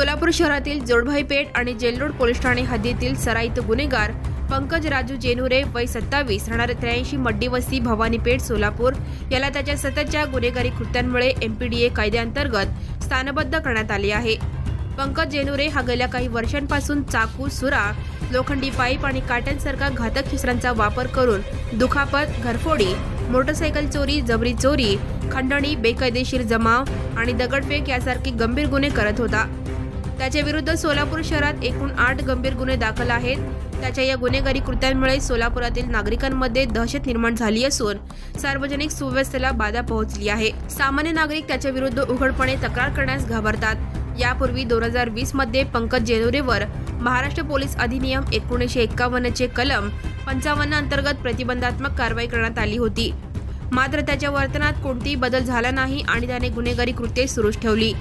सोलापूर शहरातील जोडभाई पेठ आणि Jail Road police Thane हद्दीतील सराईत गुन्हेगार पंकज राजू जेनुरे वय सत्तावीस राहणारे त्र्याऐंशी मड्डी वस्ती सोलापूर. याला त्याच्या सततच्या गुन्हेगारी कृत्यांमुळे एमपीडीए कायद्याअंतर्गत स्थानबद्ध करण्यात आले आहे. पंकज जेनुरे हा गेल्या काही वर्षांपासून चाकू सुरा लोखंडी पाईप आणि काट्यांसारखा घातक शस्त्रांचा वापर करून दुखापत घरफोडी मोटरसायकल चोरी जबरी चोरी खंडणी बेकायदेशीर जमाव आणि दगडफेक यासारखे गंभीर गुन्हे करत होता. त्याच्या विरुद्ध सोलापूर शहरात एकूण आठ गंभीर गुन्हे दाखल आहेत. त्याच्या या गुन्हेगारी कृत्यांमुळे सोलापुरातील नागरिकांमध्ये दहशत निर्माण झाली असून सार्वजनिक सुव्यवस्थेला बाधा पोहोचली आहे. सामान्य नागरिक त्याच्या विरुद्ध उघडपणे तक्रार करण्यास घाबरतात. यापूर्वी दोन हजार वीसमध्ये पंकज जेनुरेवर महाराष्ट्र पोलीस अधिनियम एकोणीसशे एक्कावन्नचे कलम पंचावन्न अंतर्गत प्रतिबंधात्मक कारवाई करण्यात आली होती. मात्र त्याच्या वर्तनात कोणतीही बदल झाला नाही आणि त्याने गुन्हेगारी कृत्ये सुरूच ठेवली.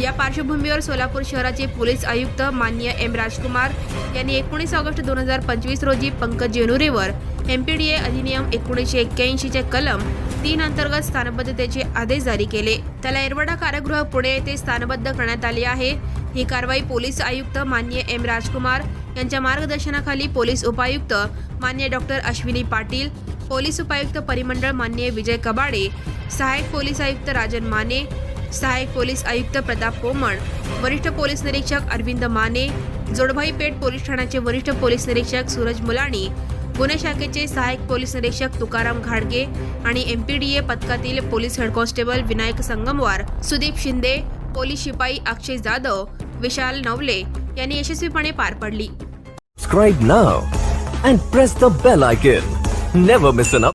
या पार्श्वभूमीवर सोलापूर शहराचे पोलीस आयुक्त मान्य एम राजकुमार यांनी एकोणीस ऑगस्ट दोन हजार पंचवीस रोजी पंकज जेनुरेवर एम पी डी ए अधिनियम एकोणीसशे एक्क्याऐंशीचे कलम तीन अंतर्गत स्थानबद्धतेचे आदेश जारी केले. त्याला एरवडा कारागृह पुणे येथे स्थानबद्ध करण्यात आले आहे. ही कारवाई पोलीस आयुक्त मान्य एम राजकुमार यांच्या मार्गदर्शनाखाली पोलीस उपायुक्त मान्य डॉक्टर अश्विनी पाटील पोलीस उपायुक्त परिमंडळ मान्य विजय कबाडे सहाय्यक पोलीस आयुक्त राजन माने सहाय्यक पोलीस आयुक्त प्रताप कोमण वरिष्ठ पोलीस निरीक्षक अरविंद माने जोडभाई पेठ पोलीस ठाण्याचे वरिष्ठ पोलीस निरीक्षक सूरज मुलाणी गुन्हे शाखेचे सहाय्यक पोलीस निरीक्षक तुकाराम घाडगे आणि एमपीडीए पथकातील police head constable Vinayak Sangamwar Sudeep Shinde police शिपाई अक्षय जाधव विशाल नवले यांनी यशस्वीपणे पार पडली Subscribe now and press the bell icon. Never miss.